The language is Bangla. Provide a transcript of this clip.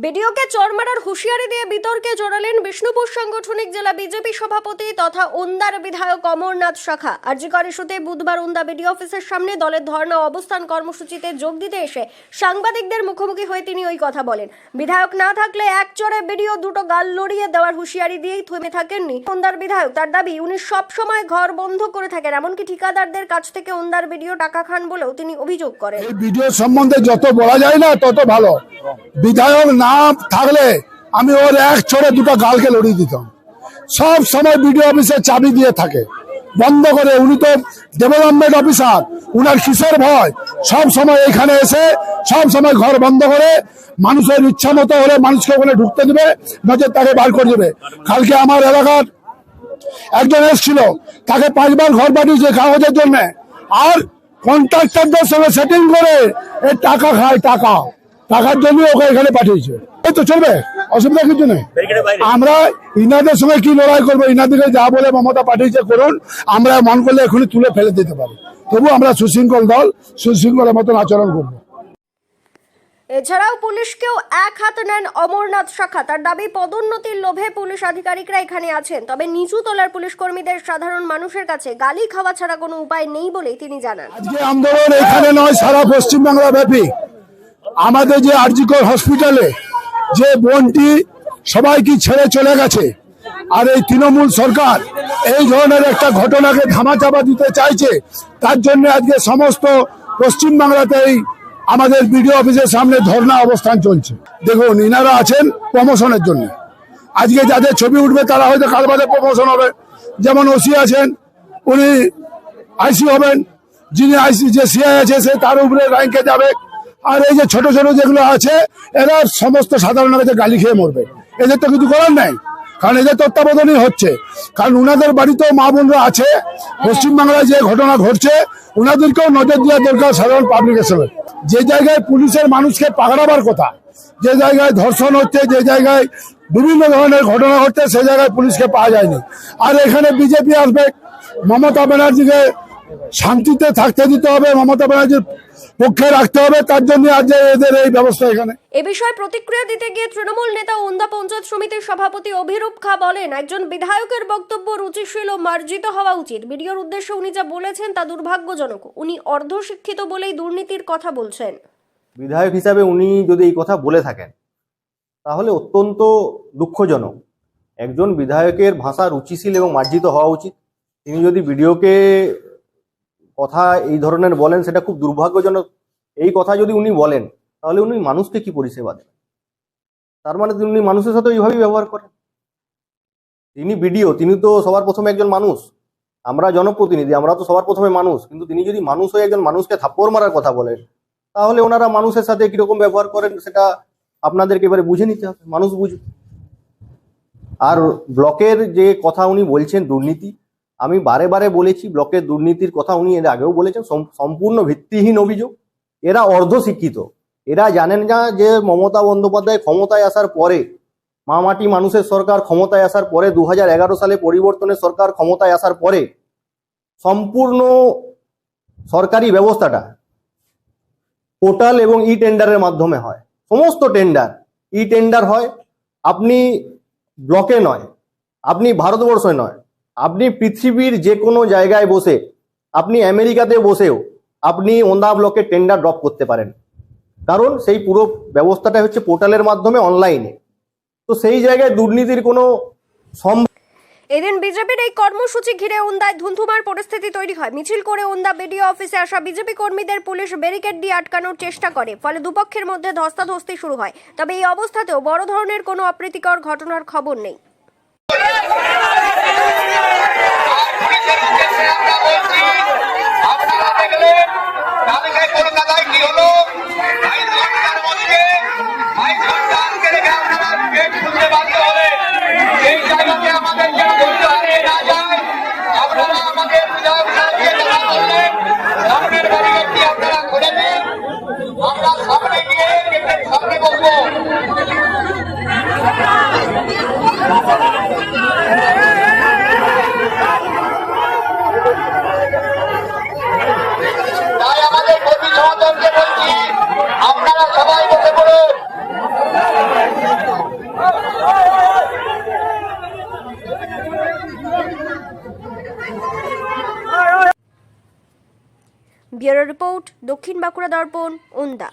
বিডিওকে চরমারার হুঁশিয়ারি দিয়ে বিতর্কে জড়ালেন বিষ্ণুপুর সাংগঠনিক জেলা বিজেপি সভাপতি তথা ওন্দার বিধায়ক অমরনাথ শাখা। আরজিকর ইস্যুতে বুধবার ওন্দা বিডিও অফিসের সামনে দলের ধর্ণা অবস্থান কর্মসূচিতে যোগ দিতে এসে সাংবাদিকদের মুখোমুখি হয়ে তিনি ওই কথা বলেন। বিধায়ক না থাকলে এক চড়ে বিডিও দুটো গাল লড়িয়ে দেওয়ার হুঁশিয়ারি দিয়েই থেমে থাকেননি ওন্দার বিধায়ক। তার দাবি, উনি সবসময় ঘর বন্ধ করে থাকেন, এমনকি ঠিকাদারদের কাছ থেকে ওন্দার বিডিও টাকা খান বলেও তিনি অভিযোগ করেন। ভিডিও সম্বন্ধে যত বলা যায় না, তত ভালো। বিধায়ক না থাকলে আমি ওর এক ছড়ে দুটো গালকে লড়িয়ে দিতাম। সব সময় বিডিও অফিসে চাবি দিয়ে থাকে। বন্ধ করে উনি তো ডেভেলপমেন্ট অফিসার উনার কিসের ভয়। সব সময় এখানে এসে, সব সময় ঘর বন্ধ করে, মানুষের ইচ্ছা মতো হলে মানুষকে ওখানে ঢুকতে দেবে নজর তাকে বার করে দেবে। কালকে আমার এলাকার একজন এসেছিল, তাকে পাঁচবার ঘর পাঠিয়েছে কাগজের জন্য। আর কন্ট্রাক্টরদের সঙ্গে সেটিং করে, এ টাকা খায় টাকা। টাকার জন্য ওকে এখানে পাঠিয়েছে। এই তো চলবে অসুবিধা কিছু নেই। আমরা ইনাদের সঙ্গে কি লড়াই করব ইনাদেরকে যা বলে মমতা পাঠিয়েছে করুন আমরা মন করলে এখনই তুলে ফেলে দিতে পারি। তবু আমরা সুশৃঙ্খল দল সুশৃঙ্খলের মতন আচরণ করব। এছাড়াও পুলিশকেও এক হাত নেন অমরনাথ শাখা। তার দাবি পদোন্নতির লোভে পুলিশ আধিকারিকরা এখানে আছেন তবে নিচু তলার পুলিশ কর্মীদের সাধারণ মানুষের কাছে গালি খাওয়া ছাড়া কোনো উপায় নেই বলেই তিনি জানান। আজকে আন্দোলন এখানে নয় সারা পশ্চিমবাংলা ব্যাপী। আমাদের যে আরজিকর হসপিটালে যে বোনটি সবাইকে ছেড়ে চলে গেছে, আর এই তৃণমূল সরকার এই ধরনের একটা ঘটনাকে ধামাচাপা দিতে চাইছে, তার জন্য আজকে সমস্ত পশ্চিমবাংলাতেই আমাদের বিডিও অফিসের সামনে ধর্ণা অবস্থান চলছে। দেখুন, ইনারা আছেন প্রমোশনের জন্য। আজকে যাদের ছবি উঠবে, তারা হয়তো কাল বাদে প্রমোশন হবে। যেমন ওসি আছেন, উনি আইসি হবেন, যিনি আইসি, যে সিআই আছে, সে তার উপরে র্যাঙ্কে যাবে। আর এই যে ছোট ছোট যেগুলো আছে, এরা সমস্ত সাধারণ কাছে গালি খেয়ে মরবে। এদের তো কিছু করার নাই। কারণ এদের তত্ত্বাবধানই হচ্ছে। কারণ উনাদের বাড়িতেও মা বোনরা আছে। পশ্চিমবাংলায় যে ঘটনা ঘটছে ওনাদেরকেও নজর দেওয়া দরকার সাধারণ পাবলিকের সঙ্গে। যে জায়গায় পুলিশের মানুষকে পাকড়াবার কথা, যে জায়গায় ধর্ষণ হচ্ছে, যে জায়গায় বিভিন্ন ধরনের ঘটনা ঘটছে, সে জায়গায় পুলিশকে পাওয়া যায়নি। আর এখানে বিজেপি আসবে, মমতা ব্যানার্জিকে শান্তিতে থাকতে দিতে হবে মমতা ব্যানার্জির পক্ষে রাখতে হবে তার জন্য আজ এদের এই ব্যবস্থা এখানে। এ বিষয়ে প্রতিক্রিয়া দিতে গিয়ে তৃণমূল নেতা ওন্দা পঞ্চায়েত সমিতির সভাপতি অভিরূপ খা বলেন একজন বিধায়কের বক্তব্য রুচিশীল ও মার্জিত হওয়া উচিত। ভিডিওর উদ্দেশ্যে উনি যা বলেছেন তা দুর্ভাগ্যজনক। উনি অর্ধশিক্ষিত বলেই দুর্নীতির কথা বলছেন। বিধায়ক হিসাবে উনি যদি এই কথা বলে থাকেন তাহলে অত্যন্ত দুঃখজনক। একজন বিধায়কের ভাষা রুচিশীল এবং মার্জিত হওয়া উচিত। তিনি যদি ভিডিওকে কথা এই ধরনের বলেন সেটা খুব দুর্ভাগ্যজনক। এই কথা যদি উনি বলেন, তাহলে উনি মানুষকে কি পরিষেবা দেন তার মানে উনি মানুষের সাথে এইভাবেই ব্যবহার করেন। তিনি বিডিও, তিনি তো সবার প্রথমে একজন মানুষ। আমরা জনপ্রতিনিধি, আমরা তো সবার প্রথমে মানুষ। কিন্তু তিনি যদি মানুষ হয়ে একজন মানুষকে থাপ্পড় মারার কথা বলেন, তাহলে ওনারা মানুষের সাথে কীরকম ব্যবহার করেন সেটা আপনাদেরকে এবারে বুঝে নিতে হবে। মানুষ বুঝবে আর ব্লকের যে কথা উনি বলছেন, দুর্নীতি আমি বারে বারে বলেছি, ব্লকের দুর্নীতির কথা উনি এর আগেও বলেছেন সম্পূর্ণ ভিত্তিহীন অভিযোগ। এরা অর্ধশিক্ষিত। এরা জানেন না যে মমতা বন্দ্যোপাধ্যায় ক্ষমতায় আসার পরে মামাটি মানুষের সরকার ক্ষমতায় আসার পরে দু হাজার এগারো সালে পরিবর্তনের সরকার ক্ষমতায় আসার পরে, সম্পূর্ণ সরকারি ব্যবস্থাটা পোর্টাল এবং ই টেন্ডারের মাধ্যমে হয়। সমস্ত টেন্ডার ই টেন্ডার হয়। আপনি ব্লকে নয়, আপনি ভারতবর্ষে নয় আপনি পৃথিবীর যে কোনো জায়গায় বসে, আপনি আমেরিকাতে বসেও আপনি ওন্দা ব্লকে টেন্ডার ড্রপ করতে পারেন। কারণ সেই পুরো ব্যবস্থাটা হচ্ছে পোর্টালের মাধ্যমে অনলাইনে তো সেই জায়গায় দুর্নীতির কোনো সম্ভব এদিন বিজেপির এই কর্মসূচি ঘিরে ওন্দায় ধুন্ধুমার পরিস্থিতি তৈরি হয়। মিছিল করে ওন্দা বিডিও অফিসে আসা বিজেপি কর্মীদের পুলিশ ব্যারিকেড দিয়ে আটকানোর চেষ্টা করে, ফলে দুপক্ষের মধ্যে ধস্তাধস্তি শুরু হয়। তবে এই অবস্থাতেও বড় ধরনের কোনো অপ্রীতিকর ঘটনার খবর নেই পুলিশের উদ্দেশ্যে আমরা বলছি আপনারা দেখলেন কালকে কলকাতায় কি হলো বাইশ ঘণ্টার মধ্যে বাইশ ঘণ্টা আটকে রেখে আপনারা গেট খুলতে বাধ্য হলেন এই জায়গাতে আমাদের যেন ধৈর্য হারিয়ে না যায় আপনারা আমাদের বিধায়ক সাহেবকে দেখা করলেন সামনের ব্যারিকেডটি আপনারা খুলে দিন আমরা সামনে গিয়ে গেটের সামনে বসবো ব্যুরো রিপোর্ট দক্ষিণ বাঁকুড়া দর্পণ ওন্দা